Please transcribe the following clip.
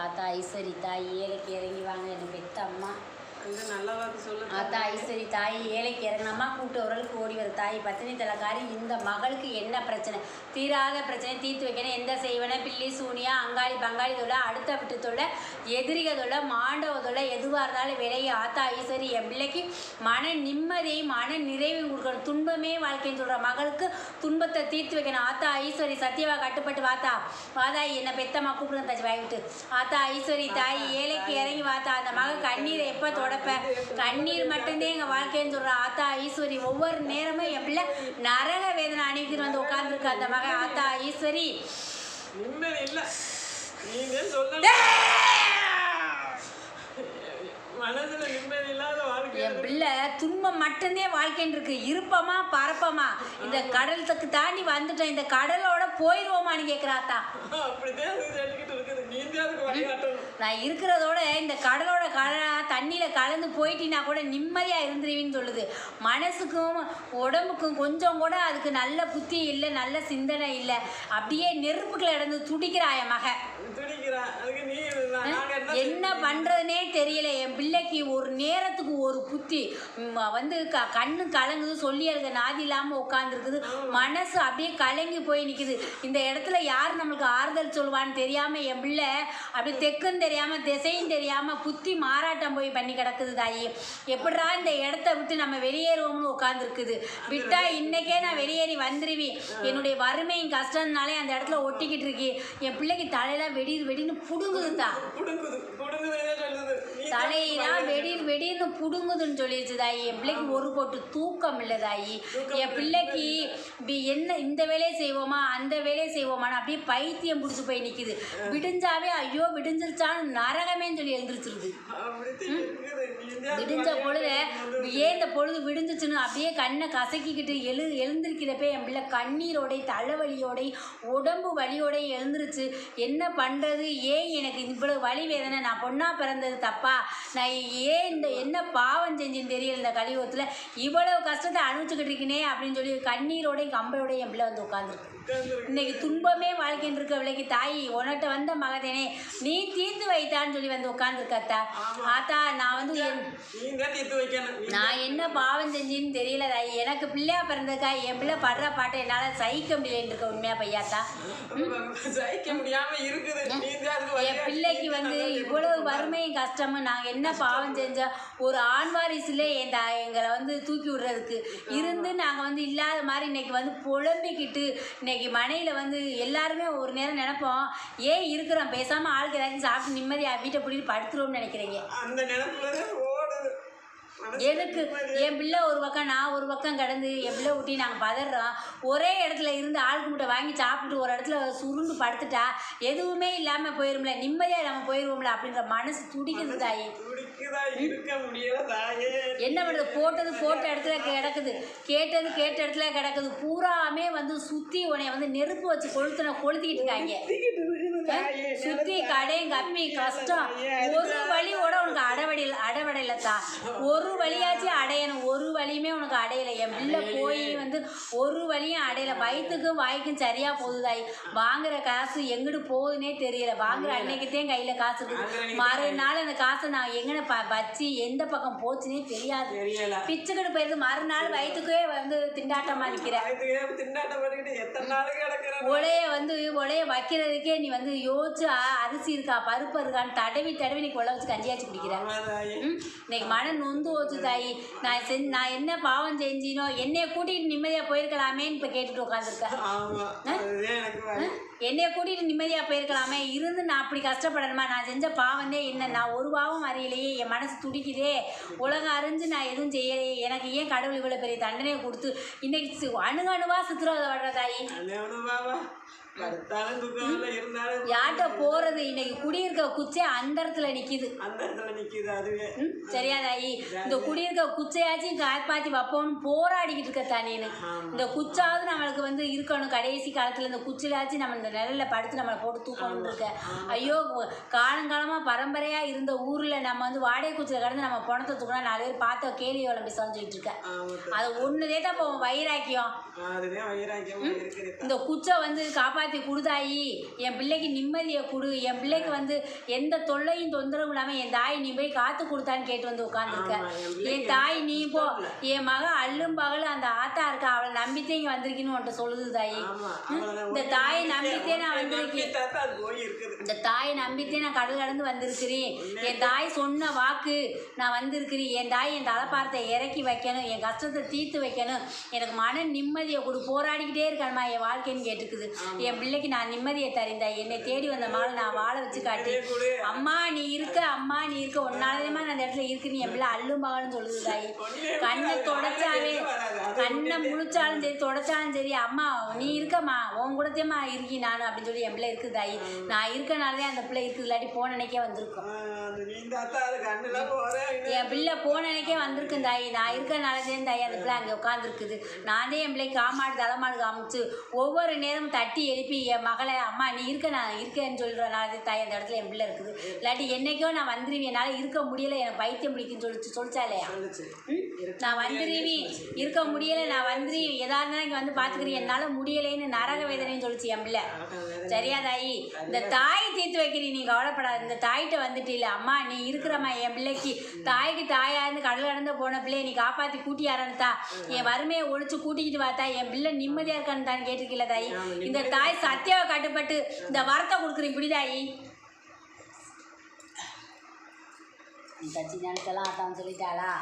தாத்தா ஐஸ்வரி தாய் ஏழைக்கு இறங்கி வாங்க எனக்கு பெத்த அம்மா ஆத்தா ஐஸ்வரி தாய் ஏழைக்கு இறங்கின அம்மா கூப்பிட்டு வரலுக்கு ஓடி வர. தாய் பத்தினி தலைக்காரி இந்த மகளுக்கு என்ன பிரச்சனை? தீராத பிரச்சனை தீர்த்து வைக்கணும். எந்த செய்வன? பில்லி சூனியா அங்காளி பங்காளி தொல்லை அடுத்த விட்டு தொல்லை எதிரிக தொல்லை மாண்டவ தொல்லை எதுவாக இருந்தாலும் விலையை ஆத்தா ஐஸ்வரி என் பிள்ளைக்கு மன நிம்மதியை மன நிறைவையும் கொடுக்கணும். துன்பமே வாழ்க்கைன்னு சொல்கிற மகளுக்கு துன்பத்தை தீர்த்து வைக்கணும். ஆத்தா ஐஸ்வரி சத்தியவா கட்டுப்பட்டு வாத்தா. வாதா என்னை பெத்தம்மா கூப்பிடுங்க தச்சு வாங்கிட்டு ஆத்தா ஐஸ்வரி தாய் ஏழைக்கு இறங்கி வாத்தா. அந்த மக கண்ணீரை எப்போ தொடப்ப கண்ணீர் மட்டும்தான் எங்கள் வாழ்க்கைன்னு சொல்கிற ஆத்தா ஐஸ்வரி ஒவ்வொரு நேரமும் என் பிள்ளை நரக வேதனை அணிவித்து வந்து உட்காந்துருக்கு அந்த மக ஆத்தா வாழ்க்கை என் பிள்ளை துன்பம் மட்டும்தான் வாழ்க்கைன்னு இருக்கு. இருப்பமா பரப்பமா? இந்த கடலுக்கு தாண்டி வந்துட்டோம் இந்த கடலோட போயிடுவோமான்னு கேட்குறாத்தா நான் இருக்கிறதோட இந்த கடலோட கல தண்ணியில் கலந்து போயிட்டினா கூட நிம்மதியாக இருந்துருவின்னு சொல்லுது. மனசுக்கும் உடம்புக்கும் கொஞ்சம் கூட அதுக்கு நல்ல புத்தி இல்லை நல்ல சிந்தனை இல்லை. அப்படியே நெருப்புக்குள்ள இடந்து துடிக்கிறா என் மக என்ன பண்ணுறதுனே தெரியல என் பிள்ளைக்கு ஒரு நேரத்துக்கு ஒரு புத்தி. வந்து க கண்ணு கலங்குது சொல்லி அதுக்கு நாதி இல்லாமல் உட்காந்துருக்குது மனசு அப்படியே கலங்கி போய் நிற்குது இந்த இடத்துல யார் நம்மளுக்கு ஆறுதல் சொல்லுவான்னு தெரியாமல் என் பிள்ளை அப்படி தெக்குன்னு தெரியாமல் திசையும் தெரியாமல் புத்தி மாறாட்டம் போய் பண்ணி கிடக்குது தாயி. எப்படா இந்த இடத்த விட்டு நம்ம வெளியேறுவோம்னு உட்காந்துருக்குது விட்டா இன்னைக்கே நான் வெளியேறி வந்துருவேன் என்னுடைய வறுமையும் கஷ்டம்னாலே அந்த இடத்துல ஒட்டிக்கிட்டு இருக்கி. என் பிள்ளைக்கு தலையெல்லாம் வெடி வெடின்னு புடுங்குதுதா. புடுங்குது புடுங்குது தலையெல்லாம் வெடிர் வெடிர்னு புடுங்குதுன்னு சொல்லிடுச்சு தாயி. என் பிள்ளைக்கு ஒரு போட்டு தூக்கம் இல்லை தாயி. என் பிள்ளைக்கு வி- என்ன இந்த வேலையை செய்வோமா அந்த வேலையை செய்வோமான்னு அப்படியே பைத்தியம் பிடிச்சி போய் நிற்கிது விடிஞ்சாவே ஐயோ விடிஞ்சிருச்சான்னு நரகமேன்னு சொல்லி எழுந்திரிச்சிருது. விடிஞ்ச பொழுது ஏன் இந்த பொழுது விடிஞ்சிச்சுன்னு அப்படியே கண்ணை கசக்கிக்கிட்டு எழு எழுந்திருக்கிறப்ப என் பிள்ளை கண்ணீரோட தலைவலியோட உடம்பு வலியோட எழுந்திருச்சு. என்ன பண்ணுறது ஏன் எனக்கு இவ்வளவு வலி வேதனை? நான் பொண்ணா பிறந்தது தப்பா? நான் ஏன் இந்த என்ன பாவம் செஞ்சேன்னு தெரியல இந்த கலியுகத்தில்? இவ்வளவு கஷ்டத்தை அனுபவிச்சுக்கிட்டு இருக்கனே அப்படின்னு சொல்லி கண்ணீரோட கம்பளோட என் பிள்ளை வந்து உட்காந்துருக்கு. இன்னைக்கு துன்பமே வாழ்க்கைன்னு இருக்க விலைக்கு தாய் உன்கிட்ட வந்த மகதேனே நீ தீர்த்து வைத்தான்னு சொல்லி வந்து உட்காந்துருக்கத்தா ஆத்தா நான் வந்து என் நீ தான் தீர்த்து வைக்கணும் நான் என்ன பாவம் செஞ்சேன்னு தெரியல எனக்கு பிள்ளையா பிறந்ததுக்கா என் பிள்ளை படுற பாட்டை என்னால் சகிக்க முடியலன்னு இருக்க உண்மையா பையாத்தா? சகிக்க முடியாம இருக்குது. என். பிள்ளைக்கு வந்து இவ்வளவு வறுமையும் கஷ்டமும் நாங்கள் என்ன பாவம் செஞ்சோம் ஒரு ஆண் வாரிசுல என் தா எங்களை வந்து தூக்கி விடுறதுக்கு. இருந்து நாங்கள் வந்து இல்லாத மாதிரி இன்னைக்கு வந்து புலம்பிக்கிட்டு இன்னைக்கு மனையில் வந்து எல்லாருமே ஒரு நேரம் நினைப்போம் ஏன் இருக்கிறோம்? பேசாமல் ஆளுக்கு ஏதாச்சும் சாப்பிட்டு நிம்மதியாக வீட்டை பிடிச்சி படுத்துருவோம்னு நினைக்கிறீங்க. அந்த நினைப்புல எதுக்கு? என் பிள்ளை ஒரு பக்கம் நான் ஒரு பக்கம் கிடந்து என் பிள்ளை ஊட்டி நாங்கள் பதறோம். ஒரே இடத்துல இருந்து ஆளுக்கு முட்டை வாங்கி சாப்பிட்டு ஒரு இடத்துல சுருண்டு படுத்துட்டா எதுவுமே இல்லாமல் போயிரும்ல நிம்மதியாக நம்ம போயிடுவோம்ல அப்படின்ற மனசு துடிக்குது தாயி. என்ன பண்ணுறது போட்டது போட்ட இடத்துல கிடக்குது. கேட்டது கேட்ட இடத்துல கிடக்குது. பூராமே வந்து சுற்றி உன்னைய வந்து நெருப்பு வச்சு கொளுத்துன கொளுத்திக்கிட்டு இருக்காங்க. சுத்திக்கிட்டு இருக்குது தாயே. சுத்தி கடை கம்மி கஷ்டம். ஒரு வழியோட உனக்கு அடவடையில் அடவடையில தான் ஒரு வழியாச்சும் அடையணும். ஒரு வழியுமே உனக்கு அடையலை. என் பிள்ளை போய் வந்து ஒரு வழியும் அடையல. வயிற்றுக்கும் வாய்க்கும் சரியா போகுதாய். வாங்குற காசு எங்கிட்டு போகுதுன்னே தெரியல. வாங்குற அன்னைக்குத்தான் கையில காசு இருக்குது மறுநாள் அந்த காசை நான் எங்கன ப வச்சு எந்த பக்கம் போச்சுன்னே தெரியாது. பிச்சுக்கிட்டு போயிருந்து மறுநாள் வயிற்றுக்கே வந்து திண்டாட்டமா கிடக்குற உலைய வந்து உலைய வைக்கிறதுக்கே நீ வந்து யோசிச்சு அரிசி இருக்கா பருப்பு இருக்கான்னு தடவி தடவி நீ கொள்ள வச்சு கஞ்சியாச்சு குடிக்கிற. ம் இன்னைக்கு மனம் நொந்து போச்சு தாயி நான் செஞ் நான் என்ன பாவம் செஞ்சினோ என்னைய கூட்டிகிட்டு நிம்மதியாக போயிருக்கலாமேன்னு இப்போ கேட்டுட்டு உட்காந்துருக்கேன். என்னைய கூட்டிகிட்டு நிம்மதியாக போயிருக்கலாமே இருந்து நான் அப்படி கஷ்டப்படணுமா நான் செஞ்ச பாவந்தே என்ன நான் ஒரு பாவம் அறியலையே என் மனசு துடிக்குதே உலகம் அறிஞ்சு நான் எதுவும் செய்யலையே எனக்கு ஏன் கடவுள் இவ்வளோ பெரிய தண்டனையை கொடுத்து இன்னைக்கு சி- அணு அணுவாக சித்திரவதை வர்ற தாயி யார்கிட்ட போகிறது இன்னைக்கு குடியிருக்க குச்சே அந்த இடத்துல நிற்கிது அந்த இடத்துல நிக்குது அதுவே. சரியா தாயி இந்த குடியிருக்க குச்சையாச்சும் காப்பாற்றி வைப்போம்னு போராடிக்கிட்டு இருக்க தானேன்னு. இந்த குச்சாவது நம்மளுக்கு வந்து இருக்கணும். கடைசி காலத்தில் இந்த குச்சிலாச்சும் நம்ம இந்த நிழல்ல படுத்து நம்மளை போட்டு தூக்கணும்னு இருக்க. ஐயோ காலங்காலமாக பரம்பரையாக இருந்த ஊரில் நம்ம வந்து வாடகை குச்சியில் கடந்து நம்ம பணத்தை தூக்கினா நாலு பேர் பார்த்த கேள்வி பேச சொல்லிட்டு இருக்க. அது ஒன்றுதே தான் இப்போ வைராக்கியம் இந்த குச்சை வந்து காப்பாற்றி காப்பாற்றி கொடுதாயி. என் பிள்ளைக்கு நிம்மதியை கொடு. என் பிள்ளைக்கு வந்து எந்த தொல்லையும் தொந்தரவும் இல்லாமல் என் தாய் நீ போய் காத்து கொடுத்தான்னு கேட்டு வந்து உட்காந்துருக்க என் தாய் நீ போ. என் மக அள்ளும் பகல் அந்த ஆத்தா இருக்கா அவளை நம்பித்தே இங்கே வந்திருக்கீன்னு உன்ட்ட சொல்லுது தாயி. இந்த தாயை நம்பித்தே- நான் வந்திருக்கேன். இந்த தாயை நம்பித்தே நான் கடல் கடந்து வந்திருக்கிறேன். என் தாய் சொன்ன வாக்கு நான் வந்திருக்கிறேன். என் தாய் என் தலைப்பாரத்தை இறக்கி வைக்கணும். என் கஷ்டத்தை தீர்த்து வைக்கணும். எனக்கு மன நிம்மதியை கொடு. போராடிக்கிட்டே இருக்கணுமா என் வாழ்க்கைன்னு கேட்டுக்குது. என் பிள்ளைக்கு நான் நிம்மதியை தரிந்த என்னை தேடி வந்த மாலை நான் வாழ வச்சு காட்டி அம்மா நீ இருக்க அம்மா நீ இருக்க ஒன்னாலயமா நான் அந்த இடத்துல இருக்குன்னு என் பிள்ளை அள்ளும் மகள்னு சொல்லுது தாய். கண்ணை தொடச்சாவே கண்ணை முழிச்சாலும் சரி தொடச்சாலும் சரி அம்மா நீ இருக்கம்மா உன் கூடத்தேம்மா இருக்கி நான் அப்படின்னு சொல்லி என் பிள்ளை இருக்குது தாயி நான் இருக்கனாலே அந்த பிள்ளை இருக்குது இல்லாட்டி போன அன்னைக்கே வந்திருக்கும். என் பிள்ளை போன அன்னைக்கே வந்திருக்கும் தாயி. நான் இருக்கனால தான் தாயி அந்த பிள்ளை அங்கே உட்காந்துருக்குது நானே என் பிள்ளை காமாடு தலைமாடு காமிச்சு ஒவ்வொரு நேரமும் தட்டி எழுப்பி என் மகளை அம்மா நீ இருக்க நான் இருக்கேன்னு சொல்கிறனால தாய் அந்த இடத்துல என் பிள்ளை இருக்குது. இல்லாட்டி என்னைக்கோ நான் வந்துருவேன் என்னால் இருக்க முடியலை எனக்கு பைத்தியம் பிடிக்குன்னு சொல்லிச்சு சொல்லிச்சாலையா? நான் வந்துருவேன் இருக்க முடியலை நான் வந்து எதா இருந்தாலும் இங்கே வந்து பார்த்துக்கிறேன் என்னால் முடியலைன்னு நரக வேதனைன்னு சொல்லிச்சு என் பிள்ளை. சரியா தாயி? இந்த தாய் தீர்த்து வைக்கிறீ நீ கவலைப்படாத. இந்த தாய்கிட்ட வந்துட்டு இல்லை அம்மா நீ இருக்கிறம்மா என் பிள்ளைக்கு. தாய்க்கு தாயா இருந்து கடல் கடந்து போன பிள்ளைய நீ காப்பாற்றி கூட்டி ஆரம்பித்தா என் வறுமையை ஒழிச்சு கூட்டிக்கிட்டு பார்த்தா என் பிள்ளை நிம்மதியாக இருக்கான்னு தான் கேட்டிருக்கல தாயி? இந்த தாய் சத்தியாவை கட்டுப்பட்டு இந்த வரத்தை கொடுக்குறீ இப்படி தாயி? தச்சி நினைச்சலாம் அதான் சொல்லிட்டாளா?